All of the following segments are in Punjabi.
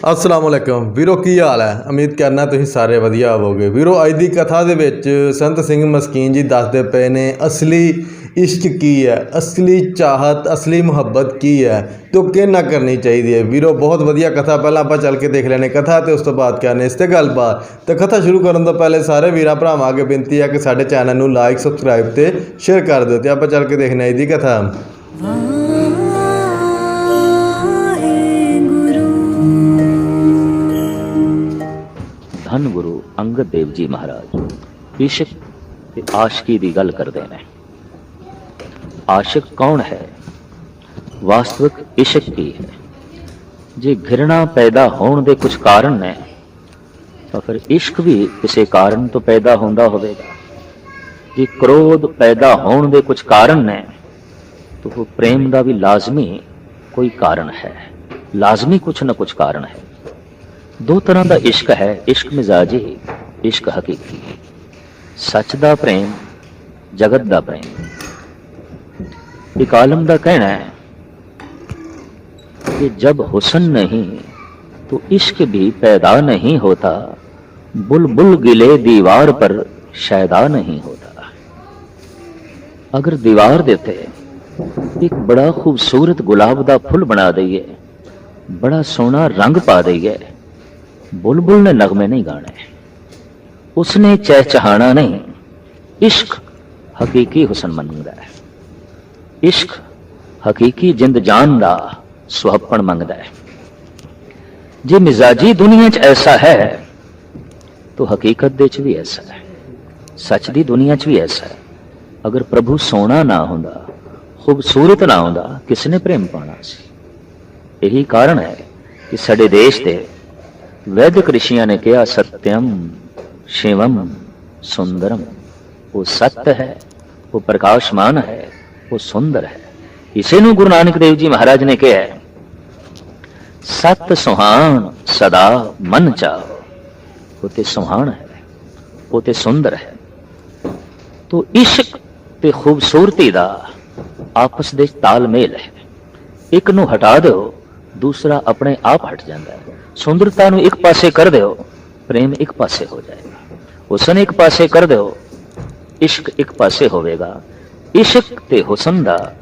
ਅਸਲਾਮ ਵਾਲੇਕਮ ਵੀਰੋ, ਕੀ ਹਾਲ ਹੈ? ਉਮੀਦ ਕਰਨਾ ਤੁਸੀਂ ਸਾਰੇ ਵਧੀਆ ਹੋਵੋਗੇ। ਵੀਰੋ, ਅੱਜ ਦੀ ਕਥਾ ਦੇ ਵਿੱਚ ਸੰਤ ਸਿੰਘ ਮਸਕੀਨ ਜੀ ਦੱਸਦੇ ਪਏ ਨੇ, ਅਸਲੀ ਇਸ਼ਕ ਕੀ ਹੈ? ਅਸਲੀ ਚਾਹਤ, ਅਸਲੀ ਮੁਹੱਬਤ ਕੀ ਹੈ? ਤੇ ਉਹ ਕਿੰਨਾ ਕਰਨੀ ਚਾਹੀਦੀ ਹੈ। ਵੀਰੋ, ਬਹੁਤ ਵਧੀਆ ਕਥਾ। ਪਹਿਲਾਂ ਆਪਾਂ ਚੱਲ ਕੇ ਦੇਖ ਲੈਣੇ ਕਥਾ ਤੇ ਉਸ ਤੋਂ ਬਾਅਦ ਕਰਨੇ ਇਸ ਤੇ ਗੱਲਬਾਤ। ਤੇ ਕਥਾ ਸ਼ੁਰੂ ਕਰਨ ਤੋਂ ਪਹਿਲੇ ਸਾਰੇ ਵੀਰਾਂ ਭਰਾਵਾਂ ਅੱਗੇ ਬੇਨਤੀ ਹੈ ਕਿ ਸਾਡੇ ਚੈਨਲ ਨੂੰ ਲਾਈਕ ਸਬਸਕ੍ਰਾਈਬ ਤੇ ਸ਼ੇਅਰ ਕਰ ਦਿਓ ਤੇ ਆਪਾਂ ਚੱਲ ਕੇ ਦੇਖਣਾ ਇਹਦੀ ਕਥਾ। ਧੰਨ ਗੁਰੂ ਅੰਗਦ ਦੇਵ ਜੀ ਮਹਾਰਾਜ। ਇਸ਼ਕ ਤੇ ਆਸ਼ਕੀ ਦੀ ਗੱਲ ਕਰਦੇ ਨੇ। ਆਸ਼ਿਕ ਕੌਣ ਹੈ? ਵਾਸਤਵਿਕ ਇਸ਼ਕ ਕੀ ਹੈ? ਜੇ ਘਿਰਣਾ ਪੈਦਾ ਹੋਣ ਦੇ ਕੁਝ ਕਾਰਨ ਨੇ, ਤਾਂ ਫਿਰ ਇਸ਼ਕ ਵੀ ਕਿਸੇ ਕਾਰਨ ਤੋਂ ਪੈਦਾ ਹੁੰਦਾ ਹੋਵੇਗਾ। ਜੇ ਕ੍ਰੋਧ ਪੈਦਾ ਹੋਣ ਦੇ ਕੁਝ ਕਾਰਨ ਨੇ, ਤਾਂ ਉਹ ਪ੍ਰੇਮ ਦਾ ਵੀ ਲਾਜ਼ਮੀ ਕੋਈ ਕਾਰਨ ਹੈ। ਲਾਜ਼ਮੀ ਕੁਝ ਨਾ ਕੁਝ ਕਾਰਨ ਹੈ। ਦੋ ਤਰ੍ਹਾਂ ਦਾ ਇਸ਼ਕ ਹੈ ਇਸ਼ਕ ਮਿਜ਼ਾਜੀ ਇਸ਼ਕ ਹਕੀਕੀ ਸੱਚ ਦਾ ਪ੍ਰੇਮ ਜਗਤ ਦਾ ਪ੍ਰੇਮ ਇੱਕ ਆਲਮ ਦਾ ਕਹਿਣਾ ਹੈ कि जब हुसन नहीं तो इश्क भी पैदा नहीं होता बुलबुल गिले दीवार पर शायदा नहीं होता अगर दीवार देते एक बड़ा खूबसूरत गुलाब ਦਾ ਫੁੱਲ ਬਣਾ ਦਈਏ ਬੜਾ ਸੋਹਣਾ ਰੰਗ ਪਾ ਦਈਏ ਬੁਲਬੁਲ ਨੇ ਨਗਮੇ ਨਹੀਂ ਗਾਣੇ ਉਸਨੇ ਚਹਿਚਹਾਣਾ ਨਹੀਂ ਇਸ਼ਕ ਹਕੀਕੀ ਹੁਸਨ ਮੰਗਦਾ ਹੈ ਇਸ਼ਕ ਹਕੀਕੀ ਜਿੰਦ ਜਾਨ ਦਾ ਸੁਹੱਪਣ ਮੰਗਦਾ ਹੈ ਜੇ ਮਿਜ਼ਾਜੀ ਦੁਨੀਆ 'ਚ ਐਸਾ ਹੈ ਤਾਂ ਹਕੀਕਤ ਦੇ 'ਚ ਵੀ ਐਸਾ ਹੈ ਸੱਚ ਦੀ ਦੁਨੀਆ 'ਚ ਵੀ ਐਸਾ ਹੈ ਅਗਰ ਪ੍ਰਭੂ ਸੋਹਣਾ ਨਾ ਹੁੰਦਾ ਖੂਬਸੂਰਤ ਨਾ ਹੁੰਦਾ ਕਿਸ ਨੇ ਪ੍ਰੇਮ ਪਾਣਾ ਸੀ ਇਹੀ ਕਾਰਨ ਹੈ ਕਿ ਸਾਡੇ ਦੇਸ਼ ਦੇ ਵੈਦਿਕ ਰਿਸ਼ੀਆਂ ਨੇ ਕਿਹਾ ਸਤਿਅਮ ਸ਼ਿਵਮ ਸੁੰਦਰਮ ਉਹ ਸਤ ਹੈ ਉਹ ਪ੍ਰਕਾਸ਼ਮਾਨ ਹੈ ਉਹ ਸੁੰਦਰ ਹੈ। ਇਸੇ ਨੂੰ ਗੁਰੂ ਨਾਨਕ ਦੇਵ ਜੀ ਮਹਾਰਾਜ ਨੇ ਕਿਹਾ ਹੈ, ਸਤ ਸੁਹਾਣ ਸਦਾ ਮਨ ਚਾਹੋ। ਉਹ ਤੇ ਸੁਹਾਣ ਹੈ ਉਹ ਤੇ ਸੁੰਦਰ ਹੈ। ਤੋ ਇਸ਼ਕ ਤੇ ਖੂਬਸੂਰਤੀ ਦਾ ਆਪਸ ਦੇ ਤਾਲਮੇਲ ਹੈ। ਇੱਕ ਨੂੰ ਹਟਾ ਦਿਓ ਦੂਸਰਾ ਆਪਣੇ ਆਪ ਹਟ ਜਾਂਦਾ ਹੈ। ਸੁੰਦਰਤਾ ਨੂੰ ਇੱਕ ਪਾਸੇ ਕਰ ਦਿਓ, ਪ੍ਰੇਮ ਇੱਕ ਪਾਸੇ ਹੋ ਜਾਏਗਾ। ਹੁਸਨ ਇੱਕ ਪਾਸੇ ਕਰ ਦਿਓ, ਇਸ਼ਕ ਇੱਕ ਪਾਸੇ ਹੋਵੇਗਾ। ਇਸ਼ਕ ਤੇ ਹੁਸਨ ਦਾ,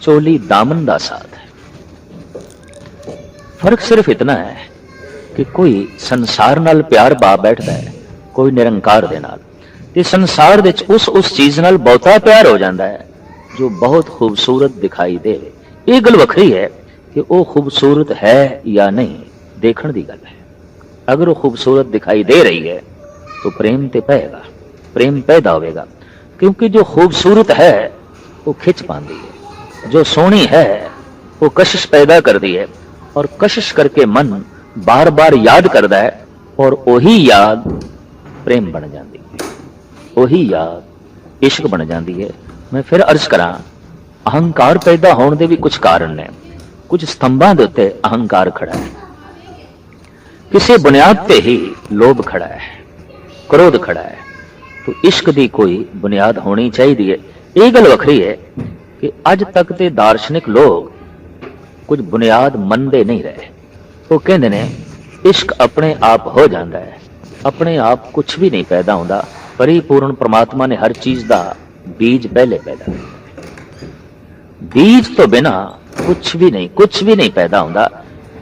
ਚੋਲੀ ਦਾਮਨ ਦਾ ਸਾਥ ਹੈ। ਫ਼ਰਕ ਸਿਰਫ ਇਤਨਾ ਹੈ ਕਿ ਕੋਈ ਸੰਸਾਰ ਨਾਲ ਪਿਆਰ ਬਾ ਬੈਠਦਾ ਹੈ, ਕੋਈ ਨਿਰੰਕਾਰ ਦੇ ਨਾਲ। ਤੇ ਸੰਸਾਰ ਵਿੱਚ ਉਸ ਉਸ ਚੀਜ਼ ਨਾਲ ਬਹੁਤਾ ਪਿਆਰ ਹੋ ਜਾਂਦਾ ਹੈ, ਜੋ ਬਹੁਤ ਖੂਬਸੂਰਤ ਦਿਖਾਈ ਦੇਵੇ। ਇਹ ਗੱਲ ਵੱਖਰੀ ਹੈ ਕਿ ਉਹ ਖੂਬਸੂਰਤ ਹੈ ਜਾਂ ਨਹੀਂ, ਦੇਖਣ ਦੀ ਗੱਲ ਹੈ। ਅਗਰ ਉਹ ਖੂਬਸੂਰਤ ਦਿਖਾਈ ਦੇ ਰਹੀ ਹੈ, ਤਾਂ ਪ੍ਰੇਮ ਤੇ ਪਏਗਾ, ਪ੍ਰੇਮ ਪੈਦਾ ਹੋਵੇਗਾ। ਕਿਉਂਕਿ ਜੋ ਖੂਬਸੂਰਤ ਹੈ, ਉਹ ਖਿੱਚ ਪਾਉਂਦੀ ਹੈ। ਜੋ ਸੋਹਣੀ ਹੈ, ਉਹ ਕਸ਼ਿਸ਼ ਪੈਦਾ ਕਰਦੀ ਹੈ। ਔਰ ਕਸ਼ਿਸ਼ ਕਰਕੇ ਮਨ ਬਾਰ-ਬਾਰ ਯਾਦ ਕਰਦਾ ਹੈ, ਔਰ ਉਹੀ ਯਾਦ ਪ੍ਰੇਮ ਬਣ ਜਾਂਦੀ ਹੈ। ਉਹੀ ਯਾਦ ਇਸ਼ਕ ਬਣ ਜਾਂਦੀ ਹੈ। ਮੈਂ ਫਿਰ ਅਰਜ਼ ਕਰਾਂ, ਅਹੰਕਾਰ ਪੈਦਾ ਹੋਣ ਦੇ ਵੀ ਕੁਝ ਕਾਰਨ ਨੇ। ਕੁਝ ਸਤੰਭਾਂ ਦੇ ਉੱਤੇ ਅਹੰਕਾਰ ਖੜਾ ਹੈ। ਕਿਸੇ ਬੁਨਿਆਦ ਤੇ ਹੀ ਲੋਭ ਖੜਾ ਹੈ, ਕ੍ਰੋਧ ਖੜਾ ਹੈ। ਤੋ ਇਸ਼ਕ ਦੀ ਕੋਈ ਬੁਨਿਆਦ ਹੋਣੀ ਚਾਹੀਦੀ ਹੈ। ਇਹ ਗੱਲ ਵੱਖਰੀ ਹੈ ਕਿ ਅੱਜ ਤੱਕ ਤੇ ਦਾਰਸ਼ਨਿਕ ਲੋਕ ਕੁਝ ਬੁਨਿਆਦ ਮੰਨਦੇ ਨਹੀਂ ਰਹੇ। ਉਹ ਕਹਿੰਦੇ ਨੇ, ਇਸ਼ਕ ਆਪਣੇ ਆਪ ਹੋ ਜਾਂਦਾ ਹੈ। ਆਪਣੇ ਆਪ ਕੁਝ ਵੀ ਨਹੀਂ ਪੈਦਾ ਹੁੰਦਾ। ਪਰਿਪੂਰਨ ਪ੍ਰਮਾਤਮਾ ਨੇ ਹਰ ਚੀਜ਼ ਦਾ ਬੀਜ ਪਹਿਲੇ ਪੈਦਾ ਬੀਜ ਤੋਂ ਬਿਨਾ ਕੁਝ ਵੀ ਨਹੀਂ ਕੁਝ ਵੀ ਨਹੀਂ ਪੈਦਾ ਹੁੰਦਾ।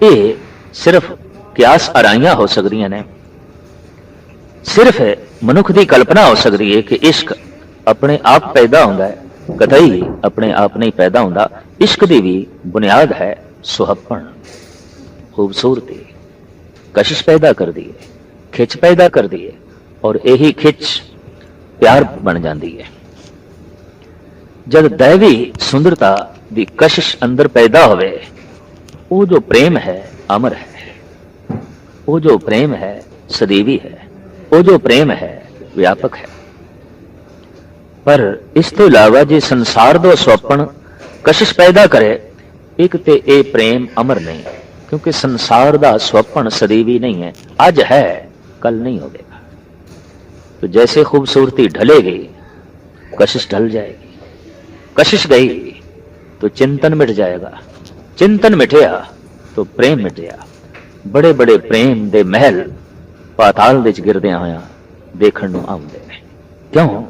ਇਹ ਸਿਰਫ ਕਿਆਸ ਅਰਾਈਆਂ ਹੋ ਸਕਦੀਆਂ ਨੇ। ਸਿਰਫ ਮਨੁੱਖ ਦੀ ਕਲਪਨਾ ਹੋ ਸਕਦੀ ਹੈ ਕਿ ਇਸ਼ਕ ਆਪਣੇ ਆਪ ਪੈਦਾ ਹੁੰਦਾ ਹੈ। ਕਤਈ ਆਪਣੇ ਆਪ ਨਹੀਂ ਪੈਦਾ ਹੁੰਦਾ। ਇਸ਼ਕ ਦੀ ਵੀ ਬੁਨਿਆਦ ਹੈ ਸੁਹੱਪਣ, ਖੂਬਸੂਰਤੀ। ਕਸ਼ਿਸ਼ ਪੈਦਾ ਕਰਦੀ ਹੈ, ਖਿੱਚ ਪੈਦਾ ਕਰਦੀ ਹੈ ਔਰ ਇਹੀ ਖਿੱਚ ਪਿਆਰ ਬਣ ਜਾਂਦੀ ਹੈ। ਜਦ ਦੈਵੀ ਸੁੰਦਰਤਾ ਦੀ ਕਸ਼ਿਸ਼ ਅੰਦਰ ਪੈਦਾ ਹੋਵੇ ਉਹ ਜੋ ਪ੍ਰੇਮ ਹੈ ਅਮਰ ਹੈ ਉਹ ਜੋ ਪ੍ਰੇਮ ਹੈ ਸਦੀਵੀ ਹੈ ਉਹ ਜੋ ਪ੍ਰੇਮ ਹੈ ਵਿਆਪਕ ਹੈ ਪਰ ਇਸ ਤੋਂ ਇਲਾਵਾ ਜੇ ਸੰਸਾਰ ਦਾ ਸੁਪਨ ਕਸ਼ਿਸ਼ ਪੈਦਾ ਕਰੇ ਇੱਕ ਤੇ ਇਹ ਪ੍ਰੇਮ ਅਮਰ ਨਹੀਂ ਕਿਉਂਕਿ ਸੰਸਾਰ ਦਾ ਸੁਪਨ ਸਦੀਵੀ ਨਹੀਂ ਹੈ ਅੱਜ ਹੈ ਕੱਲ ਨਹੀਂ ਹੋਵੇਗਾ तो जैसे खूबसूरती ढलेगी कशिश ढल जाएगी कशिश गई तो चिंतन मिट जाएगा चिंतन मिट गया तो प्रेम मिट गया ਬੜੇ ਬੜੇ ਪ੍ਰੇਮ ਦੇ ਮਹਿਲ ਪਾਤਾਲ ਵਿੱਚ ਗਿਰਦਿਆਂ ਹੋਇਆਂ ਦੇਖਣ ਨੂੰ ਆਉਂਦੇ ਨੇ ਕਿਉਂ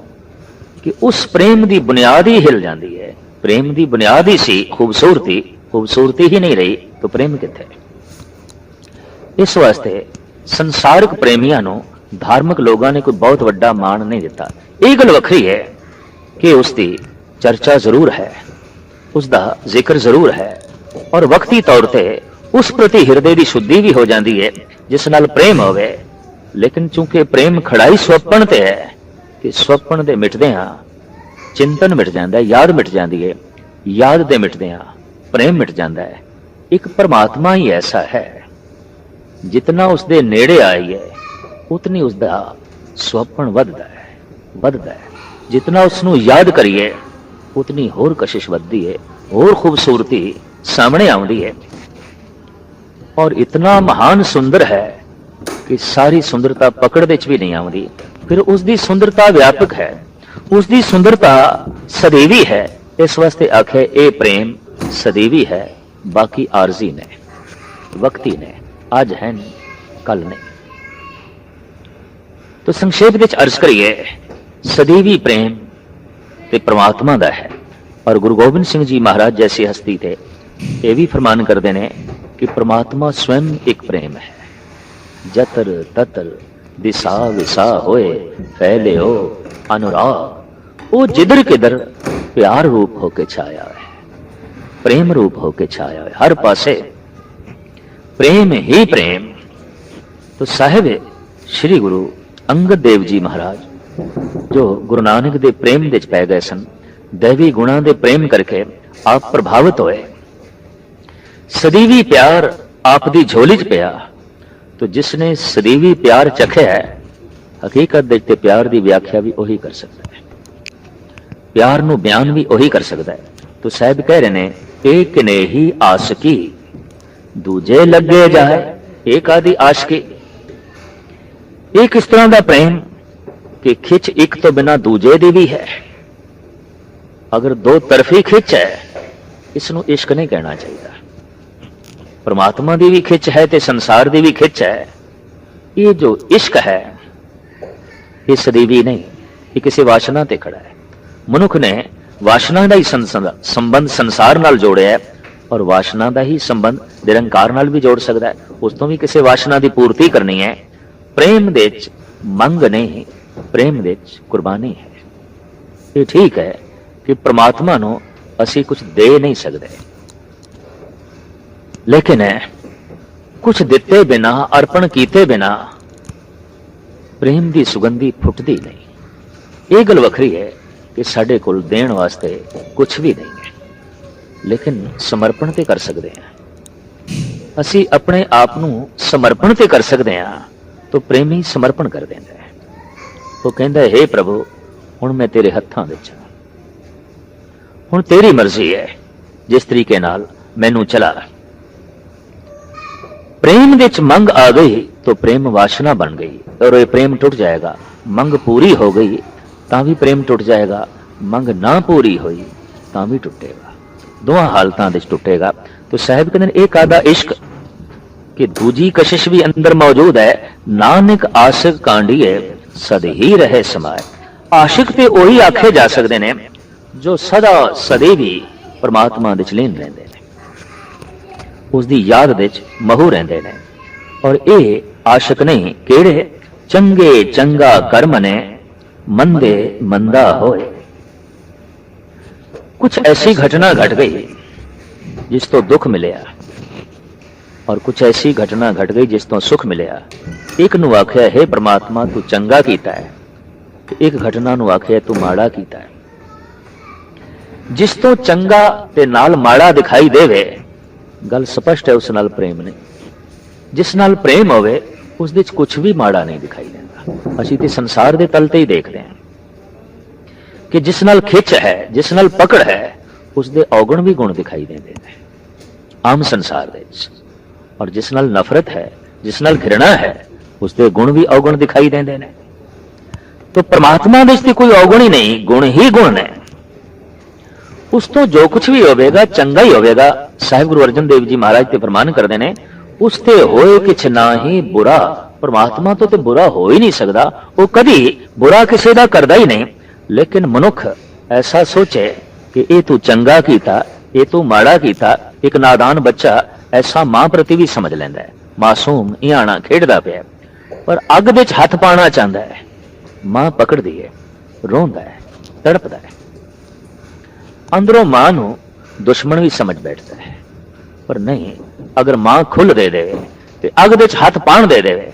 ਕਿ ਉਸ ਪ੍ਰੇਮ ਦੀ ਬੁਨਿਆਦ ਹੀ ਹਿਲ ਜਾਂਦੀ ਹੈ ਪ੍ਰੇਮ ਦੀ ਬੁਨਿਆਦ ਹੀ ਸੀ ਖੂਬਸੂਰਤੀ ਖੂਬਸੂਰਤੀ ਹੀ ਨਹੀਂ ਰਹੀ ਤਾਂ ਪ੍ਰੇਮ ਕਿੱਥੇ ਇਸ ਵਾਸਤੇ ਸੰਸਾਰਿਕ ਪ੍ਰੇਮੀਆਂ ਨੂੰ ਧਾਰਮਿਕ ਲੋਕਾਂ ਨੇ ਕੋਈ ਬਹੁਤ ਵੱਡਾ ਮਾਣ ਨਹੀਂ ਦਿੱਤਾ ਇਹ ਗੱਲ ਵੱਖਰੀ ਹੈ ਕਿ ਉਸ ਦੀ ਚਰਚਾ ਜ਼ਰੂਰ ਹੈ ਉਸ ਦਾ ਜ਼ਿਕਰ ਜ਼ਰੂਰ ਹੈ। ਔਰ ਵਕਤੀ ਤੌਰ ਤੇ ਉਸ ਪ੍ਰਤੀ ਹਿਰਦੇ ਦੀ ਸ਼ੁੱਧੀ ਵੀ ਹੋ ਜਾਂਦੀ ਹੈ, ਜਿਸ ਨਾਲ ਪ੍ਰੇਮ ਹੋਵੇ। ਲੇਕਿਨ ਚੂੰਕਿ ਪ੍ਰੇਮ ਖੜਾਈ ਸੁਪਨ ਤੇ ਹੈ, ਕਿ ਸੁਪਨ ਦੇ ਮਿਟਦੇ ਮਿਟਦਿਆਂ ਚਿੰਤਨ ਮਿਟ ਜਾਂਦਾ ਯਾਦ ਮਿਟ ਜਾਂਦੀ ਹੈ। ਯਾਦ ਦੇ ਮਿਟਦਿਆਂ ਪ੍ਰੇਮ ਮਿਟ ਜਾਂਦਾ ਹੈ। ਇੱਕ ਪਰਮਾਤਮਾ ਹੀ ਐਸਾ ਹੈ, ਜਿਤਨਾ ਉਸ ਦੇ ਨੇੜੇ ਆਈਏ ਉਤਨੀ ਉਸ ਦਾ ਸੁਪਨ ਵੱਧਦਾ ਹੈ ਵੱਧਦਾ ਹੈ। ਜਿਤਨਾ ਉਸ ਨੂੰ ਯਾਦ ਕਰੀਏ ਉਤਨੀ ਹੋਰ ਕਸ਼ਿਸ਼ ਵੱਧਦੀ ਹੈ ਹੋਰ ਖੂਬਸੂਰਤੀ ਸਾਹਮਣੇ ਆਉਂਦੀ ਹੈ ਔਰ ਇਤਨਾ ਮਹਾਨ ਸੁੰਦਰ ਹੈ ਕਿ ਸਾਰੀ ਸੁੰਦਰਤਾ ਪਕੜ ਵਿੱਚ ਵੀ ਨਹੀਂ ਆਉਂਦੀ ਫਿਰ ਉਸ ਦੀ ਸੁੰਦਰਤਾ ਵਿਆਪਕ ਹੈ ਉਸ ਦੀ ਸੁੰਦਰਤਾ ਸਦੀਵੀ ਹੈ ਇਸ ਵਾਸਤੇ ਆਖੇ ਇਹ ਪ੍ਰੇਮ ਸਦੀਵੀ ਹੈ ਬਾਕੀ ਆਰਜ਼ੀ ਨੇ ਵਕਤੀ ਨੇ ਅੱਜ ਹੈ ਕੱਲ ਨਹੀਂ ਤੋ ਸੰਖੇਪ ਵਿੱਚ ਅਰਜ਼ ਕਰੀਏ ਸਦੀਵੀ ਪ੍ਰੇਮ ਤੇ ਪ੍ਰਮਾਤਮਾ ਦਾ ਹੈ। ਔਰ ਗੁਰੂ ਗੋਬਿੰਦ ਸਿੰਘ ਜੀ ਮਹਾਰਾਜ ਜੈਸੀ ਹਸਤੀ ਤੇ ਇਹ ਵੀ ਫਰਮਾਨ ਕਰਦੇ ਨੇ ਕਿ ਪ੍ਰਮਾਤਮਾ ਸਵੈਮ ਇੱਕ ਪ੍ਰੇਮ ਹੈ। ਜਤਰ ਤਤਰ ਦਿਸਾ ਵਿਸਾ ਹੋਏ, ਫੈਲਿਓ ਅਨੁਰਾਗ। ਉਹ ਜਿੱਧਰ ਕਿਧਰ ਪਿਆਰ ਰੂਪ ਹੋ ਕੇ ਛਾਇਆ ਹੈ, ਪ੍ਰੇਮ ਰੂਪ ਹੋ ਕੇ ਛਾਇਆ ਹੈ। ਹਰ ਪਾਸੇ ਪ੍ਰੇਮ ਹੀ ਪ੍ਰੇਮ। ਤੋ ਸਾਹਿਬ, ਸ੍ਰੀ ਗੁਰੂ ਅੰਗਦ ਦੇਵ ਜੀ ਮਹਾਰਾਜ ਜੋ ਗੁਰੂ ਨਾਨਕ ਦੇ ਪ੍ਰੇਮ ਵਿੱਚ ਪੈ ਗਏ ਸਨ, ਦੇਵੀ ਗੁਣਾਂ ਦੇ ਪ੍ਰੇਮ ਕਰਕੇ ਆਪ ਪ੍ਰਭਾਵਿਤ ਹੋਏ। ਸਦੀਵੀ ਪਿਆਰ ਆਪ ਦੀ ਝੋਲੀ 'ਚ ਪਿਆ। ਤੋ ਜਿਸ ਨੇ ਸਦੀਵੀ ਪਿਆਰ ਚਖਿਆ ਹੈ, ਹਕੀਕਤ ਦੇ ਤੇ ਪਿਆਰ ਦੀ ਵਿਆਖਿਆ ਵੀ ਉਹੀ ਕਰ ਸਕਦਾ ਹੈ। ਪਿਆਰ ਨੂੰ ਬਿਆਨ ਵੀ ਉਹੀ ਕਰ ਸਕਦਾ ਹੈ। ਤੋ ਸਾਹਿਬ ਕਹਿ ਰਹੇ ਨੇ ਇੱਕ ਨੇ ਹੀ ਆਸਕੀ ਦੂਜੇ ਲੱਗੇ ਜਾਏ ਇੱਕ ਆਦੀ ਆਸ਼ਕੀ ਇਹ ਕਿਸ ਤਰ੍ਹਾਂ ਦਾ ਪ੍ਰੇਮ ਕਿ ਖਿੱਚ ਇੱਕ ਤੋਂ ਬਿਨਾ ਦੂਜੇ ਦੀ ਵੀ ਹੈ। ਅਗਰ ਦੋ ਤਰਫੀ ਖਿੱਚ ਹੈ ਇਸ ਨੂੰ ਇਸ਼ਕ ਨਹੀਂ ਕਹਿਣਾ ਚਾਹੀਦਾ। ਪਰਮਾਤਮਾ ਦੀ ਵੀ ਖਿੱਚ ਹੈ ਤੇ ਸੰਸਾਰ ਦੀ ਵੀ ਖਿੱਚ ਹੈ। ਇਹ ਜੋ ਇਸ਼ਕ ਹੈ ਇਹ ਸਦੀਵੀ ਨਹੀਂ, ਇਹ ਕਿਸੇ ਵਾਸ਼ਨਾ ਤੇ ਖੜਾ ਹੈ। ਮਨੁੱਖ ਨੇ ਵਾਸ਼ਨਾ ਦਾ ਹੀ ਸੰਸੰਦ- ਸੰਬੰਧ ਸੰਸਾਰ ਨਾਲ ਜੋੜਿਆ ਹੈ ਔਰ ਵਾਸ਼ਨਾ ਦਾ ਹੀ ਸੰਬੰਧ ਨਿਰੰਕਾਰ ਨਾਲ ਵੀ ਜੋੜ ਸਕਦਾ ਹੈ। ਉਸ ਤੋਂ ਵੀ ਕਿਸੇ ਵਾਸ਼ਨਾ ਦੀ ਪੂਰਤੀ ਕਰਨੀ ਹੈ। ਪ੍ਰੇਮ ਦੇ ਵਿੱਚ ਮੰਗ ਨਹੀਂ। ਪ੍ਰੇਮ ਵਿੱਚ ਕੁਰਬਾਨੀ ਹੈ। ਇਹ ਠੀਕ ਹੈ ਕਿ ਪ੍ਰਮਾਤਮਾ ਨੂੰ ਅਸੀਂ ਕੁਝ ਦੇ ਨਹੀਂ ਸਕਦੇ। ਲੇਕਿਨ ਕੁਝ ਦਿੱਤੇ ਬਿਨਾ, ਅਰਪਣ ਕੀਤੇ ਬਿਨਾ ਪ੍ਰੇਮ ਦੀ ਸੁਗੰਧੀ ਫੁੱਟਦੀ ਨਹੀਂ। ਇਹ ਗੱਲ ਵੱਖਰੀ ਹੈ ਕਿ ਸਾਡੇ ਕੋਲ ਦੇਣ ਵਾਸਤੇ ਕੁਝ ਵੀ ਨਹੀਂ ਹੈ, ਲੇਕਿਨ ਸਮਰਪਣ ਤੇ ਕਰ ਸਕਦੇ ਹਾਂ। ਅਸੀਂ ਆਪਣੇ ਆਪ ਨੂੰ ਸਮਰਪਣ ਤੇ ਕਰ ਸਕਦੇ ਹਾਂ, ਤਾਂ ਪ੍ਰੇਮੀ ਸਮਰਪਣ ਕਰ ਦਿੰਦਾ ਹੈ। ਉਹ ਕਹਿੰਦਾ, ਹੈ ਪ੍ਰਭੂ, ਹੁਣ ਮੈਂ ਤੇਰੇ ਹੱਥਾਂ ਵਿੱਚ ਹੁਣ ਤੇਰੀ ਮਰਜ਼ੀ ਹੈ, ਜਿਸ ਤਰੀਕੇ ਨਾਲ ਮੈਨੂੰ ਚਲਾ ਪ੍ਰੇਮ ਵਿੱਚ ਮੰਗ ਆ ਗਈ ਤਾਂ ਪ੍ਰੇਮ ਵਾਸ਼ਨਾ ਬਣ ਗਈ ਔਰ ਇਹ ਪ੍ਰੇਮ ਟੁੱਟ ਜਾਏਗਾ। ਮੰਗ ਪੂਰੀ ਹੋ ਗਈ ਤਾਂ ਵੀ ਪ੍ਰੇਮ ਟੁੱਟ ਜਾਏਗਾ। ਮੰਗ ਨਾ ਪੂਰੀ ਹੋਈ ਤਾਂ ਵੀ ਟੁੱਟੇਗਾ। ਦੋਹਾਂ ਹਾਲਤਾਂ ਵਿੱਚ ਟੁੱਟੇਗਾ। ਤਾਂ ਸਾਹਿਬ ਕਹਿੰਦੇ ਨੇ, ਇਹ ਕਾਦਾ ਇਸ਼ਕ ਕਿ ਦੂਜੀ ਕਸ਼ਿਸ਼ ਵੀ ਅੰਦਰ ਮੌਜੂਦ ਹੈ। ਨਾਨਕ ਆਸ਼ਿਕ ਹੈ। ਸਦ ਹੀ ਰਹੇ ਸਮਾਏ ਆਸ਼ਿਕ ਤੇ ਉਹੀ ਆਖੇ ਜਾ ਸਕਦੇ ਨੇ ਜੋ ਸਦਾ ਸਦੀਵੀ ਪਰਮਾਤਮਾ ਦੇ ਚ ਲੀਨ ਰਹਿੰਦੇ ਨੇ ਉਸ ਦੀ ਯਾਦ ਵਿੱਚ ਮਹੂ ਰਹਿੰਦੇ ਨੇ ਔਰ ਇਹ ਆਸ਼ਿਕ ਨਹੀਂ ਕਿਹੜੇ ਚੰਗੇ ਚੰਗਾ ਕਰਮ ਨੇ ਮੰਦੇ ਮੰਦਾ ਹੋਏ ਕੁਝ ਐਸੀ ਘਟਨਾ ਘਟ ਗਈ ਜਿਸ ਤੋਂ ਦੁੱਖ ਮਿਲਿਆ ਔਰ ਕੁਝ ਐਸੀ ਘਟਨਾ ਘਟ ਗਈ ਜਿਸ ਤੋਂ ਸੁਖ ਮਿਲਿਆ ਇੱਕ ਨੂੰ ਆਖਿਆ ਹੈ ਪ੍ਰਮਾਤਮਾ ਤੂੰ ਚੰਗਾ ਕੀਤਾ ਹੈ ਤੇ ਇੱਕ ਘਟਨਾ ਨੂੰ ਆਖਿਆ ਤੂੰ ਮਾੜਾ ਕੀਤਾ ਹੈ ਜਿਸ ਤੋਂ ਚੰਗਾ ਤੇ ਨਾਲ ਮਾੜਾ ਦਿਖਾਈ ਦੇਵੇ ਗੱਲ ਸਪਸ਼ਟ ਹੈ ਉਸ ਨਾਲ ਪ੍ਰੇਮ ਨਹੀਂ ਜਿਸ ਨਾਲ ਪ੍ਰੇਮ ਹੋਵੇ ਉਸ ਦੇ ਵਿੱਚ ਕੁਝ ਵੀ ਮਾੜਾ ਨਹੀਂ ਦਿਖਾਈ ਦਿੰਦਾ ਅਸੀਂ ਤੇ ਸੰਸਾਰ ਦੇ ਤਲ ਤੇ ਹੀ ਦੇਖਦੇ ਹਾਂ ਕਿ ਜਿਸ ਨਾਲ ਖਿੱਚ ਹੈ ਜਿਸ ਨਾਲ ਪਕੜ ਹੈ ਉਸ ਦੇ ਔਗਣ ਵੀ ਗੁਣ ਦਿਖਾਈ ਦਿੰਦੇ ਨੇ ਆਮ ਸੰਸਾਰ ਦੇ ਵਿੱਚ ਔਰ ਜਿਸ ਨਾਲ ਨਫ਼ਰਤ ਹੈ, ਜਿਸ ਨਾਲ ਘਿਰਣਾ ਹੈ ਉਸ ਦੇ ਗੁਣ ਵੀ ਔਗਣ ਦਿਖਾਈ ਦਿੰਦੇ ਨੇ। ਤਾਂ ਪ੍ਰਮਾਤਮਾ ਵਿੱਚ ਤੇ ਕੋਈ ਔਗਣ ਹੀ ਨਹੀਂ, ਗੁਣ ਹੀ ਗੁਣ ਨੇ। ਉਸ ਤੋਂ ਜੋ ਕੁਝ ਵੀ ਹੋਵੇਗਾ, ਚੰਗਾ ਹੀ ਹੋਵੇਗਾ, ਸਾਹਿਬ ਗੁਰੂ ਅਰਜਨ ਦੇਵ ਜੀ ਮਹਾਰਾਜ ਤੇ ਫਰਮਾਨ ਕਰਦੇ ਨੇ, ਉਸ ਤੇ ਹੋਏ ਕਿਛ ਨਾਹੀ ਬੁਰਾ, ਪ੍ਰਮਾਤਮਾ ਤੋਂ ਤੇ ਬੁਰਾ ਹੋ ਹੀ ਨਹੀਂ ਸਕਦਾ, ਉਹ ਕਦੀ ਬੁਰਾ ਕਿਸੇ ਦਾ ਕਰਦਾ ਹੀ ਨਹੀਂ। ਲੇਕਿਨ ਮਨੁੱਖ ਐਸਾ ਸੋਚੇ ਕਿ ਇਹ ਤੂੰ ਚੰਗਾ ਕੀਤਾ, ਇਹ ਤੂੰ ਮਾੜਾ ਕੀਤਾ, ਇੱਕ ਨਾਦਾਨ ਬੱਚਾ ਐਸਾ ਮਾਂ ਪ੍ਰਤੀ ਵੀ ਸਮਝ ਲੈਂਦਾ ਹੈ। ਮਾਸੂਮ ਇਹਾਣਾ ਖੇਡਦਾ ਪਿਆ ਪਰ ਅੱਗ ਵਿੱਚ ਹੱਥ ਪਾਣਾ ਚਾਹੁੰਦਾ ਹੈ। ਮਾਂ ਪਕੜਦੀ ਹੈ, ਰੋਂਦਾ ਹੈ, ਤੜਪਦਾ ਹੈ। ਅੰਦਰੋਂ ਮਾਂ ਨੂੰ ਦੁਸ਼ਮਣ ਵੀ ਸਮਝ ਬੈਠਦਾ ਹੈ, ਪਰ ਨਹੀਂ, ਅਗਰ ਮਾਂ ਖੁੱਲ ਦੇ ਦੇਵੇ ਤੇ ਅੱਗ ਵਿੱਚ ਹੱਥ ਪਾਣ ਦੇ ਦੇਵੇ,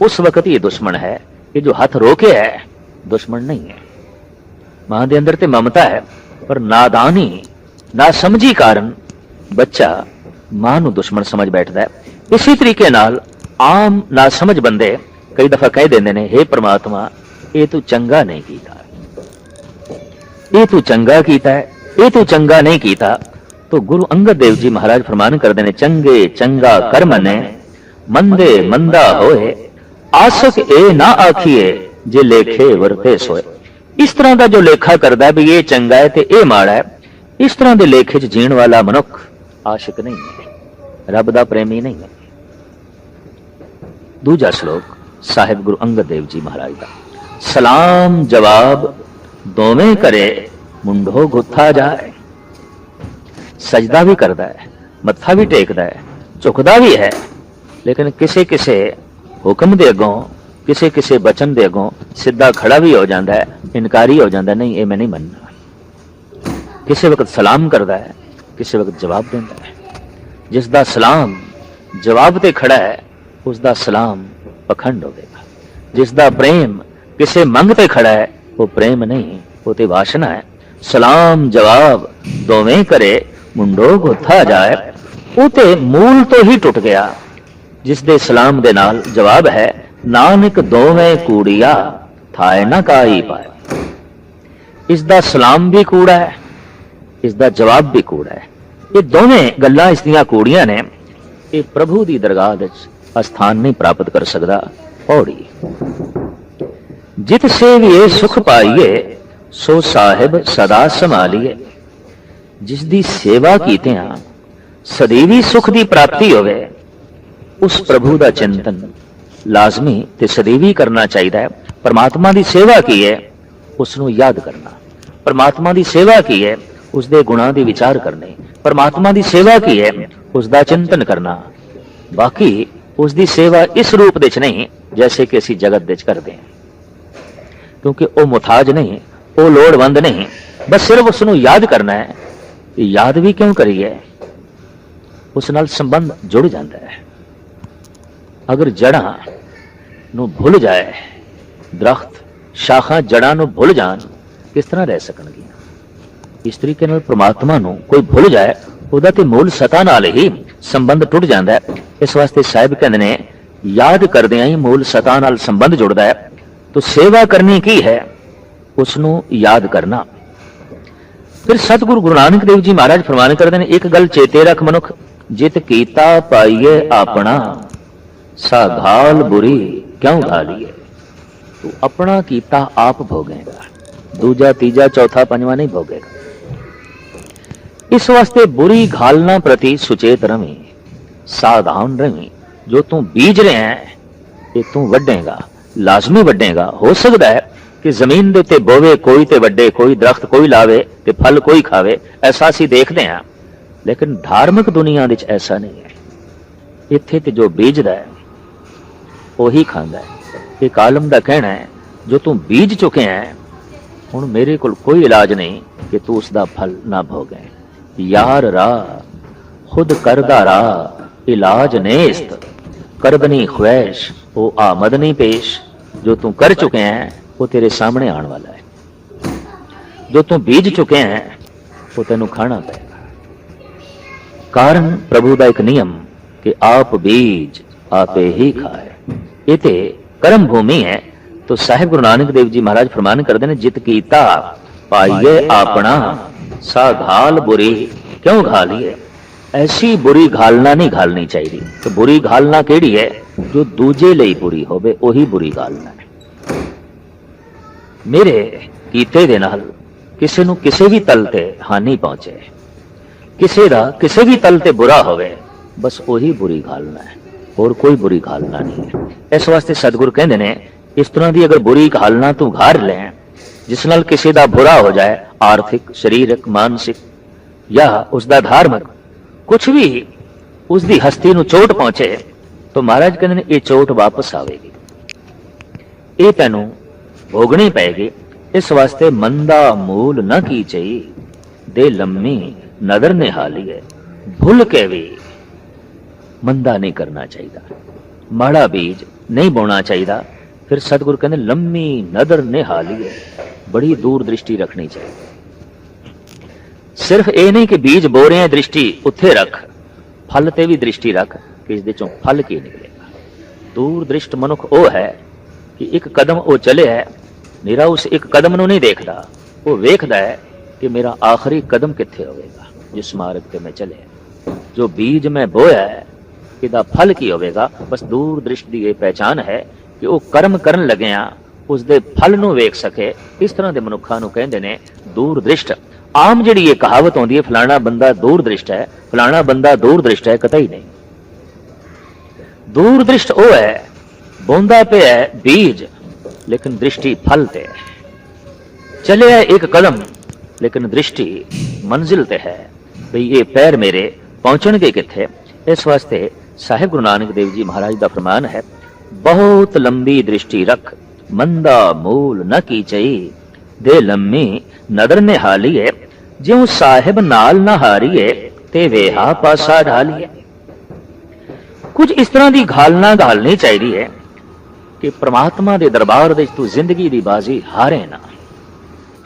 ਉਸ ਵਕਤ ਹੀ ਇਹ ਦੁਸ਼ਮਣ ਹੈ ਇਹ ਜੋ ਹੱਥ ਰੋਕੇ ਹੈ, ਦੁਸ਼ਮਣ ਨਹੀਂ ਹੈ। ਮਾਂ ਦੇ ਅੰਦਰ ਤੇ ਮਮਤਾ ਹੈ, ਪਰ ਨਾਦਾਨੀ ਨਾ ਸਮਝੀ ਕਾਰਨ ਬੱਚਾ ਮਾਂ ਨੂੰ ਦੁਸ਼ਮਣ ਸਮਝ ਬੈਠਦਾ ਹੈ। ਇਸੇ ਤਰੀਕੇ ਨਾਲ ਆਮ ਨਾ ਸਮਝ ਬੰਦੇ ਕਈ ਦਫਾ ਕਹਿ ਦਿੰਦੇ ਨੇ हे ਪ੍ਰਮਾਤਮਾ, ਇਹ ਤੂੰ ਚੰਗਾ ਨਹੀਂ ਕੀਤਾ। ਇਹ ਤੂੰ ਚੰਗਾ ਕੀਤਾ ਇਹ ਤੂੰ ਚੰਗਾ ਨਹੀਂ ਕੀਤਾ। ਤੋ ਗੁਰੂ ਅੰਗਦ ਦੇਵ ਜੀ ਮਹਾਰਾਜ ਫਰਮਾਨ ਕਰਦੇ ਨੇ, ਚੰਗੇ, ਚੰਗਾ ਕਰਮ ਨੇ, ਮੰਦੇ ਮੰਦਾ ਹੋਏ, ਆਸਕ ਇਹ ਨਾ ਆਖੀਏ ਜੇ ਲੇਖੇ ਵਰਤੇ ਸੋਏ। ਇਸ ਤਰ੍ਹਾਂ ਦਾ ਜੋ ਲੇਖਾ ਕਰਦਾ ਵੀ ਇਹ ਚੰਗਾ ਹੈ ਤੇ ਇਹ ਮਾੜਾ ਹੈ, ਇਸ ਤਰ੍ਹਾਂ ਦੇ ਲੇਖੇ 'ਚ ਜੀਣ ਵਾਲਾ ਮਨੁੱਖ ਆਸ਼ਿਕ ਨਹੀਂ ਹੈ ਰੱਬ ਦਾ ਪ੍ਰੇਮੀ ਨਹੀਂ ਹੈ ਦੂਜਾ ਸ਼ਲੋਕ ਸਾਹਿਬ ਗੁਰੂ ਅੰਗਦ ਦੇਵ ਜੀ ਮਹਾਰਾਜ ਦਾ ਸਲਾਮ ਜਵਾਬ ਦੋਵੇਂ ਕਰੇ ਮੁੰਡੋ ਗੁੱਥਾ ਜਾਏ ਸਜਦਾ ਵੀ ਕਰਦਾ ਹੈ ਮੱਥਾ ਵੀ ਟੇਕਦਾ ਹੈ ਝੁਕਦਾ ਵੀ ਹੈ ਲੇਕਿਨ ਕਿਸੇ ਕਿਸੇ ਹੁਕਮ ਦੇ ਅੱਗੋਂ ਕਿਸੇ ਕਿਸੇ ਬਚਨ ਦੇ ਅੱਗੋਂ ਸਿੱਧਾ ਖੜਾ ਵੀ ਹੋ ਜਾਂਦਾ ਹੈ ਇਨਕਾਰੀ ਹੋ ਜਾਂਦਾ ਨਹੀਂ ਇਹ ਮੈਂ ਨਹੀਂ ਮੰਨਣਾ ਕਿਸੇ ਵਕਤ ਸਲਾਮ ਕਰਦਾ ਹੈ ਕਿਸੇ ਵਕਤ ਜਵਾਬ ਦਿੰਦਾ ਹੈ। ਜਿਸ ਦਾ ਸਲਾਮ ਜਵਾਬ ਤੇ ਖੜਾ ਹੈ ਉਸ ਦਾ ਸਲਾਮ ਪਖੰਡ ਹੋਵੇਗਾ। ਜਿਸ ਦਾ ਪ੍ਰੇਮ ਕਿਸੇ ਮੰਗ ਤੇ ਖੜਾ ਹੈ, ਉਹ ਪ੍ਰੇਮ ਨਹੀਂ, ਉਹ ਤੇ ਵਾਸ਼ਨਾ ਹੈ। ਸਲਾਮ ਜਵਾਬ ਦੋਵੇਂ ਕਰੇ, ਮੁੰਡੋ ਗੁੱਥਾ ਜਾਏ। ਉਹ ਤੇ ਮੂਲ ਤੋਂ ਹੀ ਟੁੱਟ ਗਿਆ। ਜਿਸ ਦੇ ਸਲਾਮ ਦੇ ਨਾਲ ਜਵਾਬ ਹੈ, ਨਾਨਕ ਦੋਵੇਂ ਕੂੜੀਆ, ਥਾਏ ਨਾ ਕਾਈ ਪਾਏ। ਇਸ ਦਾ ਸਲਾਮ ਵੀ ਕੂੜਾ ਹੈ ਇਸ ਦਾ ਜਵਾਬ ਵੀ ਕੂੜਾ ਹੈ। ਇਹ ਦੋਵੇਂ ਗੱਲਾਂ ਇਸ ਦੀਆਂ ਕੂੜੀਆਂ ਨੇ ਇਹ ਪ੍ਰਭੂ ਦੀ ਦਰਗਾਹ ਵਿੱਚ ਅਸਥਾਨ ਨਹੀਂ ਪ੍ਰਾਪਤ ਕਰ ਸਕਦਾ। ਪੌੜੀ। ਜਿਤ ਇਹ ਸੁਖ ਪਾਈਏ, ਸੋ ਸਾਹਿਬ ਸਦਾ ਸੰਭਾਲੀਏ। ਜਿਸ ਦੀ ਸੇਵਾ ਆ ਸਦੀਵੀ ਸੁਖ ਦੀ ਪ੍ਰਾਪਤੀ ਹੋਵੇ, ਉਸ ਪ੍ਰਭੂ ਦਾ ਚਿੰਤਨ ਲਾਜ਼ਮੀ ਤੇ ਸਦੀਵੀ ਕਰਨਾ ਚਾਹੀਦਾ ਹੈ। ਪਰਮਾਤਮਾ ਦੀ ਸੇਵਾ ਕੀ ਹੈ, ਉਸ ਨੂੰ ਯਾਦ ਕਰਨਾ। ਪਰਮਾਤਮਾ ਦੀ ਸੇਵਾ ਕੀ ਹੈ ਉਸ ਦੇ ਗੁਣਾਂ ਦੀ ਵਿਚਾਰ ਕਰਨੇ। ਪਰਮਾਤਮਾ ਦੀ ਸੇਵਾ ਕੀ ਹੈ? ਉਸ ਦਾ ਚਿੰਤਨ ਕਰਨਾ। ਬਾਕੀ ਉਸ ਦੀ ਸੇਵਾ ਇਸ ਰੂਪ ਵਿੱਚ ਨਹੀਂ, ਜੈਸੇ ਕਿ ਅਸੀਂ ਜਗਤ ਵਿੱਚ ਕਰਦੇ ਹਾਂ। ਕਿਉਂਕਿ ਉਹ ਮੁਤਾਜ ਨਹੀਂ, ਉਹ ਲੋੜਵੰਦ ਨਹੀਂ, ਬਸ ਸਿਰਫ ਉਸ ਨੂੰ ਯਾਦ ਕਰਨਾ ਹੈ ਯਾਦ ਵੀ ਕਿਉਂ ਕਰੀਏ ਉਸ ਨਾਲ ਸੰਬੰਧ ਜੁੜ ਜਾਂਦਾ ਹੈ। ਅਗਰ ਜੜਾਂ ਨੂੰ ਭੁੱਲ ਜਾਏ, ਦਰਖਤ, ਸ਼ਾਖਾਂ ਜੜਾਂ ਨੂੰ ਭੁੱਲ ਜਾਣ, ਕਿਸ ਤਰ੍ਹਾਂ ਰਹਿ ਸਕਣਗੀਆਂ? ਇਸ ਤਰੀਕੇ ਨਾਲ ਪ੍ਰਮਾਤਮਾ ਨੂੰ ਕੋਈ ਭੁੱਲ ਜਾਏ, ਉਹਦਾ ਤੇ ਮੂਲ ਸਤਾ ਨਾਲ ਹੀ ਸੰਬੰਧ ਟੁੱਟ ਜਾਂਦਾ ਹੈ। ਇਸ ਵਾਸਤੇ ਸਾਹਿਬ ਕਹਿੰਦੇ ਨੇ, ਯਾਦ ਕਰਦਿਆਂ ਹੀ ਮੂਲ ਸਤਾ ਨਾਲ ਸੰਬੰਧ ਜੁੜਦਾ ਹੈ। ਤੋ ਸੇਵਾ ਕਰਨੀ ਕੀ ਹੈ? ਉਸ ਨੂੰ ਯਾਦ ਕਰਨਾ। ਫਿਰ ਸਤਿਗੁਰੂ ਗੁਰੂ ਨਾਨਕ ਦੇਵ ਜੀ ਮਹਾਰਾਜ ਫਰਮਾਨ ਕਰਦੇ ਨੇ, ਇੱਕ ਗੱਲ ਚੇਤੇ ਰੱਖ ਮਨੁੱਖ, ਜਿਤ ਕੀਤਾ ਪਾਈਏ ਆਪਣਾ, ਸਾਧਾਲ ਬੁਰੀ ਕਿਉਂ ਘਾਲੀਏ ਤੂੰ ਆਪਣਾ ਕੀਤਾ ਆਪ ਭੋਗੇਗਾ, ਦੂਜਾ, ਤੀਜਾ, ਚੌਥਾ, ਪੰਜਵਾਂ ਨਹੀਂ ਭੋਗੇਗਾ। ਇਸ ਵਾਸਤੇ ਬੁਰੀ ਘਾਲਨਾ ਪ੍ਰਤੀ ਸੁਚੇਤ ਰਵੀਂ। ਸਾਵਧਾਨ ਰਵੀਂ, ਜੋ ਤੂੰ ਬੀਜ ਰਿਹਾ ਹੈ, ਇਹ ਤੂੰ ਵੱਢੇਗਾ। ਲਾਜ਼ਮੀ ਵੱਢੇਗਾ। ਹੋ ਸਕਦਾ ਹੈ ਕਿ ਜ਼ਮੀਨ ਦੇ ਉੱਤੇ ਬੋਵੇ, ਕੋਈ ਤੇ ਵੱਡੇ ਕੋਈ ਦਰਖਤ ਕੋਈ ਲਾਵੇ ਤੇ ਫਲ ਕੋਈ ਖਾਵੇ, ਐਸਾ ਅਸੀਂ ਦੇਖਦੇ ਹਾਂ। ਲੇਕਿਨ ਧਾਰਮਿਕ ਦੁਨੀਆ ਵਿੱਚ ਐਸਾ ਨਹੀਂ ਹੈ। ਇੱਥੇ ਤੇ ਜੋ ਬੀਜਦਾ ਹੈ, ਉਹੀ ਖਾਂਦਾ ਹੈ। ਇਹ ਕਾਲਮ ਦਾ ਕਹਿਣਾ ਹੈ, ਜੋ ਤੂੰ ਬੀਜ ਚੁੱਕਿਆ ਹੈ, ਹੁਣ ਮੇਰੇ ਕੋਲ ਕੋਈ ਇਲਾਜ ਨਹੀਂ ਕਿ ਤੂੰ ਉਸ ਦਾ ਫਲ ਨਾ ਭੋਗੇ। ਯਾਰ ਰਾ ਖੁਦ ਕਰਦਾ ਰਾ ਇਲਾਜ ਨੇਸਤ। ਕਰਬਨੀ ਖੁਐਸ਼ ਉਹ ਆਮਦ ਨਹੀਂ ਪੇਸ਼। ਜੋ ਤੂੰ ਕਰ ਚੁੱਕਿਆ ਹੈ ਉਹ ਤੇਰੇ ਸਾਹਮਣੇ ਆਉਣ ਵਾਲਾ ਹੈ। ਜੋ ਤੂੰ ਬੀਜ ਚੁੱਕਿਆ ਹੈ ਉਹ ਤੈਨੂੰ ਖਾਣਾ ਪਏਗਾ ਕਾਰਨ ਪ੍ਰਭੂ ਦਾ ਇੱਕ ਨਿਯਮ ਕਿ ਆਪ ਬੀਜ ਆਪੇ ਹੀ ਖਾਏ। ਇਹ ਤੇ ਕਰਮ ਭੂਮੀ ਹੈ ਤੋ ਸਾਹਿਬ ਗੁਰੂ ਨਾਨਕ ਦੇਵ ਜੀ ਮਹਾਰਾਜ ਫਰਮਾਨ ਕਰਦੇ ਨੇ ਜਿਤ ਕੀਤਾ ਪਾਈਏ ਆਪਣਾ। ਸਾਧਾਲ ਬੁਰੀ ਕਿਉਂ ਘਾਲੀਏ ਐਸੀ ਬੁਰੀ ਘਾਲਣਾ ਨਹੀਂ ਘਾਲਣੀ ਚਾਹੀਦੀ ਤੇ ਬੁਰੀ ਘਾਲਣਾ ਕਿਹੜੀ ਹੈ ਜੋ ਦੂਜੇ ਲਈ ਬੁਰੀ ਹੋਵੇ ਉਹੀ ਬੁਰੀ ਘਾਲਣਾ ਹੈ ਮੇਰੇ ਕੀਤੇ ਦੇ ਨਾਲ ਕਿਸੇ ਨੂੰ ਕਿਸੇ ਵੀ ਤਲ ਤੇ ਹਾਨੀ ਪਹੁੰਚੇ ਕਿਸੇ ਦਾ ਕਿਸੇ ਵੀ ਤਲ ਤੇ ਬੁਰਾ ਹੋਵੇ ਬਸ ਉਹੀ ਬੁਰੀ ਘਾਲਣਾ ਹੈ ਹੋਰ ਕੋਈ ਬੁਰੀ ਘਾਲਣਾ ਨਹੀਂ ਹੈ ਇਸ ਵਾਸਤੇ ਸਤਿਗੁਰ ਕਹਿੰਦੇ ਨੇ ਇਸ ਤਰ੍ਹਾਂ ਦੀ ਅਗਰ ਬੁਰੀ ਘਾਲਣਾ ਤੂੰ ਘਾਰ ਲੈ ਜਿਸ ਨਾਲ ਕਿਸੇ ਦਾ ਬੁਰਾ ਹੋ ਜਾਏ, ਆਰਥਿਕ, ਸਰੀਰਕ, ਮਾਨਸਿਕ, ਜਾਂ ਉਸ ਦਾ ਧਾਰਮਿਕ ਕੁਝ ਵੀ ਉਸ ਦੀ ਹਸਤੀ ਨੂੰ ਚੋਟ ਪਹੁੰਚੇ, ਤਾਂ ਮਹਾਰਾਜ ਕਹਿੰਦੇ ਨੇ, ਇਹ ਚੋਟ ਵਾਪਸ ਆਵੇਗੀ। ਇਹ ਤੈਨੂੰ ਭੋਗਣੀ ਪਏਗੀ। ਇਸ ਵਾਸਤੇ ਮੰਦਾ ਮੂਲ ਨਾ ਕੀ ਚਈ ਦੇ ਲੰਮੀ ਨਦਰ ਨਿਹਾਲੀ ਹੈ। ਭੁੱਲ ਕੇ ਵੀ ਮੰਦਾ ਨਹੀਂ ਕਰਨਾ ਚਾਹੀਦਾ। ਮਾੜਾ ਬੀਜ ਨਹੀਂ ਬੋਣਾ ਚਾਹੀਦਾ। ਫਿਰ ਸਤਿਗੁਰ ਕਹਿੰਦੇ, ਲੰਮੀ ਨਦਰ ਨਿਹਾਲੀਏ ਬੜੀ ਦੂਰ ਦ੍ਰਿਸ਼ਟੀ ਰੱਖਣੀ ਚਾਹੀਦੀ। ਸਿਰਫ ਇਹ ਨਹੀਂ ਕਿ ਬੀਜ ਬੋ ਰਹੇ ਹੈ ਦ੍ਰਿਸ਼ਟੀ ਉੱਥੇ ਰੱਖ, ਫਲ ਤੇ ਵੀ ਦ੍ਰਿਸ਼ਟੀ ਰੱਖ ਕਿ ਇਸ ਦੇ ਚੋਂ ਫਲ ਕੀ ਨਿਕਲੇਗਾ ਦੂਰ ਦ੍ਰਿਸ਼ਟ ਮਨੁੱਖ ਉਹ ਹੈ ਕਿ ਇੱਕ ਕਦਮ ਉਹ ਚੱਲਿਆ ਹੈ, ਮੇਰਾ ਉਸ ਇੱਕ ਕਦਮ ਨੂੰ ਨਹੀਂ ਦੇਖਦਾ, ਉਹ ਵੇਖਦਾ ਹੈ ਕਿ ਮੇਰਾ ਆਖਰੀ ਕਦਮ ਕਿੱਥੇ ਹੋਵੇਗਾ ਜਿਸ ਮਾਰਗ ਤੇ ਮੈਂ ਚੱਲਿਆ ਜੋ ਬੀਜ ਮੈਂ ਬੋਇਆ ਹੈ, ਇਹਦਾ ਫਲ ਕੀ ਹੋਵੇਗਾ? ਬਸ ਦੂਰ ਦ੍ਰਿਸ਼ਟ ਦੀ ਇਹ ਪਹਿਚਾਨ ਹੈ ਕਿ ਉਹ ਕਰਮ ਕਰਨ ਲੱਗਿਆ ਉਸ ਦੇ ਫਲ ਨੂੰ ਵੇਖ ਸਕੇ। ਇਸ ਤਰ੍ਹਾਂ ਦੇ ਮਨੁੱਖਾਂ ਨੂੰ ਕਹਿੰਦੇ ਨੇ ਦੂਰ ਦ੍ਰਿਸ਼ਟ ਆਮ ਜਿਹੜੀ ਇਹ ਕਹਾਵਤ ਆਉਂਦੀ ਹੈ, ਫਲਾਣਾ ਬੰਦਾ ਦੂਰ ਦ੍ਰਿਸ਼ਟ ਹੈ, ਫਲਾਣਾ ਬੰਦਾ ਦੂਰ ਦ੍ਰਿਸ਼ਟ ਹੈ, ਕਤਈ ਨਹੀਂ। ਦੂਰ ਦ੍ਰਿਸ਼ਟ ਉਹ ਹੈ, ਬੋਂਦਾ ਪਿਆ ਹੈ ਬੀਜ, ਲੇਕਿਨ ਦ੍ਰਿਸ਼ਟੀ ਫਲ ਤੇ ਹੈ। ਚਲਿਆ ਇੱਕ ਕਦਮ ਲੇਕਿਨ ਦ੍ਰਿਸ਼ਟੀ ਮੰਜ਼ਿਲ ਤੇ ਹੈ। ਭਈ ਇਹ ਪੈਰ ਮੇਰੇ ਪਹੁੰਚਣਗੇ ਕਿੱਥੇ? ਇਸ ਵਾਸਤੇ ਸਾਹਿਬ ਗੁਰੂ ਨਾਨਕ ਦੇਵ ਜੀ ਮਹਾਰਾਜ ਦਾ ਫਰਮਾਨ ਹੈ, ਬਹੁਤ ਲੰਬੀ ਦ੍ਰਿਸ਼ਟੀ ਰੱਖ। ਮੰਦਾ ਮੂਲ ਨ ਕੀ ਦੇ ਲੰਮੀ ਨਦਰ ਨਿਹਾਲੀਏ, ਜਿਉ ਸਾਹਿਬ ਨਾਲ ਨਾ ਹਾਰੀਏ, ਤੇ ਵੇਹਾ ਪਾਸਾ ਢਾਲੀਏ। ਕੁਝ ਇਸ ਤਰ੍ਹਾਂ ਦੀ ਘਾਲਣਾ ਘਾਲਣੀ ਚਾਹੀਦੀ ਹੈ ਕਿ ਪ੍ਰਮਾਤਮਾ ਦੇ ਦਰਬਾਰ ਵਿੱਚ ਤੂੰ ਜ਼ਿੰਦਗੀ ਦੀ ਬਾਜ਼ੀ ਹਾਰੇ ਨਾ।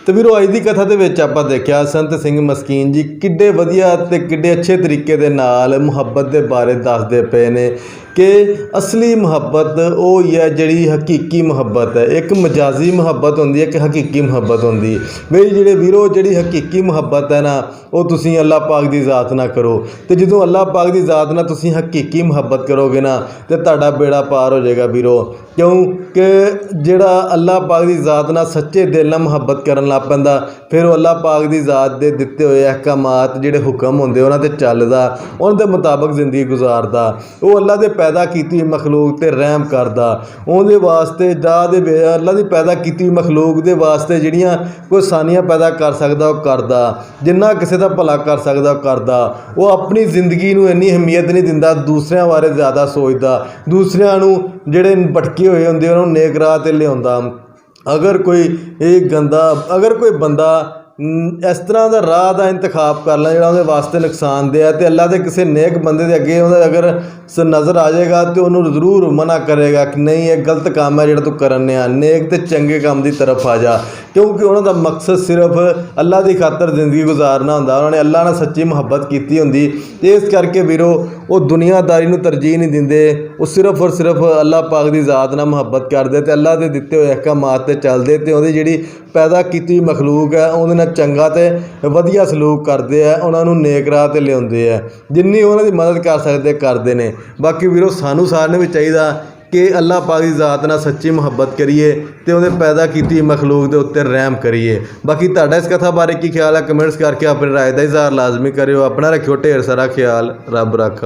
ਤੇ ਵੀਰੋ, ਅੱਜ ਦੀ ਕਥਾ ਦੇ ਵਿੱਚ ਆਪਾਂ ਦੇਖਿਆ ਸੰਤ ਸਿੰਘ ਮਸਕੀਨ ਜੀ ਕਿੱਡੇ ਵਧੀਆ ਤੇ ਕਿੱਡੇ ਅੱਛੇ ਤਰੀਕੇ ਦੇ ਨਾਲ ਮੁਹੱਬਤ ਦੇ ਬਾਰੇ ਦੱਸਦੇ ਪਏ ਨੇ ਕਿ ਅਸਲੀ ਮੁਹੱਬਤ ਉਹ ਹੀ ਹੈ ਜਿਹੜੀ ਹਕੀਕੀ ਮੁਹੱਬਤ ਹੈ। ਇੱਕ ਮਜਾਜ਼ੀ ਮੁਹੱਬਤ ਹੁੰਦੀ ਹੈ, ਇੱਕ ਹਕੀਕੀ ਮੁਹੱਬਤ ਹੁੰਦੀ ਹੈ। ਵੀ ਜਿਹੜੇ ਵੀਰੋ, ਜਿਹੜੀ ਹਕੀਕੀ ਮੁਹੱਬਤ ਹੈ ਨਾ, ਉਹ ਤੁਸੀਂ ਅੱਲਾਹ ਪਾਕ ਦੀ ਜ਼ਾਤ ਨਾਲ ਕਰੋ। ਤੇ ਜਦੋਂ ਅੱਲਾਹ ਪਾਕ ਦੀ ਜ਼ਾਤ ਨਾਲ ਤੁਸੀਂ ਹਕੀਕੀ ਮੁਹੱਬਤ ਕਰੋਗੇ ਨਾ, ਤੇ ਤੁਹਾਡਾ ਬੇੜਾ ਪਾਰ ਹੋ ਜਾਏਗਾ ਵੀਰੋ। ਕਿਉਂਕਿ ਜਿਹੜਾ ਅੱਲਾਹ ਪਾਕ ਦੀ ਜ਼ਾਤ ਨਾਲ ਸੱਚੇ ਦਿਲ ਨਾਲ ਮੁਹੱਬਤ ਕਰਨ ਲੱਗ ਪੈਂਦਾ। ਫਿਰ ਉਹ ਅੱਲਾਹ ਪਾਕ ਦੀ ਜ਼ਾਤ ਦੇ ਦਿੱਤੇ ਹੋਏ ਅਹਿਕਾਮਾਤ ਜਿਹੜੇ ਹੁਕਮ ਹੁੰਦੇ ਉਹਨਾਂ ਤੇ ਚੱਲਦਾ, ਉਹਨਾਂ ਦੇ ਮੁਤਾਬਕ ਜ਼ਿੰਦਗੀ ਗੁਜ਼ਾਰਦਾ। ਉਹ ਅੱਲਾਹ ਦੇ ਪੈਦਾ ਕੀਤੀ ਹੋਈ ਮਖਲੂਕ ਤੇ ਰਹਿਮ ਕਰਦਾ। ਉਹਦੇ ਵਾਸਤੇ ਜਾ ਦੇ ਅੱਲਾਹ ਦੀ ਪੈਦਾ ਕੀਤੀ ਹੋਈ ਮਖਲੂਕ ਦੇ ਵਾਸਤੇ ਜਿਹੜੀਆਂ ਕੋਈ ਸਾਨੀਆਂ ਪੈਦਾ ਕਰ ਸਕਦਾ, ਉਹ ਕਰਦਾ। ਜਿੰਨਾ ਕਿਸੇ ਦਾ ਭਲਾ ਕਰ ਸਕਦਾ, ਉਹ ਕਰਦਾ। ਉਹ ਆਪਣੀ ਜ਼ਿੰਦਗੀ ਨੂੰ ਇੰਨੀ ਅਹਿਮੀਅਤ ਨਹੀਂ ਦਿੰਦਾ, ਦੂਸਰਿਆਂ ਬਾਰੇ ਜ਼ਿਆਦਾ ਸੋਚਦਾ। ਦੂਸਰਿਆਂ ਨੂੰ ਜਿਹੜੇ ਭਟਕੇ ਹੋਏ ਹੁੰਦੇ ਉਹਨਾਂ ਨੂੰ ਨੇਕ ਰਾਹ ਤੇ ਲਿਆਉਂਦਾ। ਅਗਰ ਕੋਈ ਇਹ ਗੰਦਾ ਅਗਰ ਕੋਈ ਬੰਦਾ ਇਸ ਤਰ੍ਹਾਂ ਦਾ ਰਾਹ ਦਾ ਇੰਤਖਾਬ ਕਰ ਲੈ ਜਿਹੜਾ ਉਹਦੇ ਵਾਸਤੇ ਨੁਕਸਾਨਦੇਹ ਹੈ ਤੇ ਅੱਲਾ ਦੇ ਕਿਸੇ ਨੇਕ ਬੰਦੇ ਦੇ ਅੱਗੇ ਉਹਦਾ ਅਗਰ ਨਜ਼ਰ ਆ ਜਾਏਗਾ ਤੇ ਉਹਨੂੰ ਜ਼ਰੂਰ ਮਨਾ ਕਰੇਗਾ ਕਿ ਨਹੀਂ, ਇਹ ਗਲਤ ਕੰਮ ਹੈ ਜਿਹੜਾ ਤੂੰ ਕਰਨ ਆ ਨੇਕ ਤੇ ਚੰਗੇ ਕੰਮ ਦੀ ਤਰਫ ਆ ਜਾ। ਕਿਉਂਕਿ ਉਹਨਾਂ ਦਾ ਮਕਸਦ ਸਿਰਫ ਅੱਲਾ ਦੀ ਖਾਤਰ ਜ਼ਿੰਦਗੀ ਗੁਜ਼ਾਰਨਾ ਹੁੰਦਾ, ਉਹਨਾਂ ਨੇ ਅੱਲਾ ਨਾਲ ਸੱਚੀ ਮੁਹੱਬਤ ਕੀਤੀ ਹੁੰਦੀ। ਤੇ ਇਸ ਕਰਕੇ ਵੀਰੋ, ਉਹ ਦੁਨੀਆਦਾਰੀ ਨੂੰ ਤਰਜੀਹ ਨਹੀਂ ਦਿੰਦੇ, ਉਹ ਸਿਰਫ ਔਰ ਸਿਰਫ ਅੱਲਾ ਪਾਕ ਦੀ ਜ਼ਾਤ ਨਾਲ ਮੁਹੱਬਤ ਕਰਦੇ ਤੇ ਅੱਲਾ ਦੇ ਦਿੱਤੇ ਹੋਏ ਅਹਿਕਾਮਾਤ ਤੇ ਚੱਲਦੇ ਤੇ ਉਹਦੀ ਜਿਹੜੀ ਪੈਦਾ ਕੀਤੀ ਹੋਈ ਮਖਲੂਕ ਹੈ, ਉਹਦੇ ਨਾਲ ਚੰਗਾ ਤੇ ਵਧੀਆ ਸਲੂਕ ਕਰਦੇ ਆ, ਉਹਨਾਂ ਨੂੰ ਨੇਕ ਰਾਹ ਤੇ ਲਿਆਉਂਦੇ ਆ। ਜਿੰਨੀ ਉਹਨਾਂ ਦੀ ਮਦਦ ਕਰ ਸਕਦੇ, ਕਰਦੇ ਨੇ। ਬਾਕੀ ਵੀਰੋ, ਸਾਨੂੰ ਸਾਰਿਆਂ ਨੂੰ ਵੀ ਚਾਹੀਦਾ ਕਿ ਅੱਲਾਹ ਪਾਕ ਦੀ ਜ਼ਾਤ ਨਾਲ ਸੱਚੀ ਮੁਹੱਬਤ ਕਰੀਏ ਤੇ ਉਹਦੇ ਪੈਦਾ ਕੀਤੀ ਮਖਲੂਕ ਦੇ ਉੱਤੇ ਰਹਿਮ ਕਰੀਏ। ਬਾਕੀ ਤੁਹਾਡਾ ਇਸ ਕਥਾ ਬਾਰੇ ਕੀ ਖਿਆਲ ਹੈ? ਕਮੈਂਟਸ ਕਰਕੇ ਆਪਣੀ ਰਾਏ ਦਾ ਇਜ਼ਹਾਰ ਲਾਜ਼ਮੀ ਕਰਿਓ। ਆਪਣਾ ਰੱਖਿਓ ਢੇਰ ਸਾਰਾ ਖਿਆਲ। ਰੱਬ ਰੱਖਾ।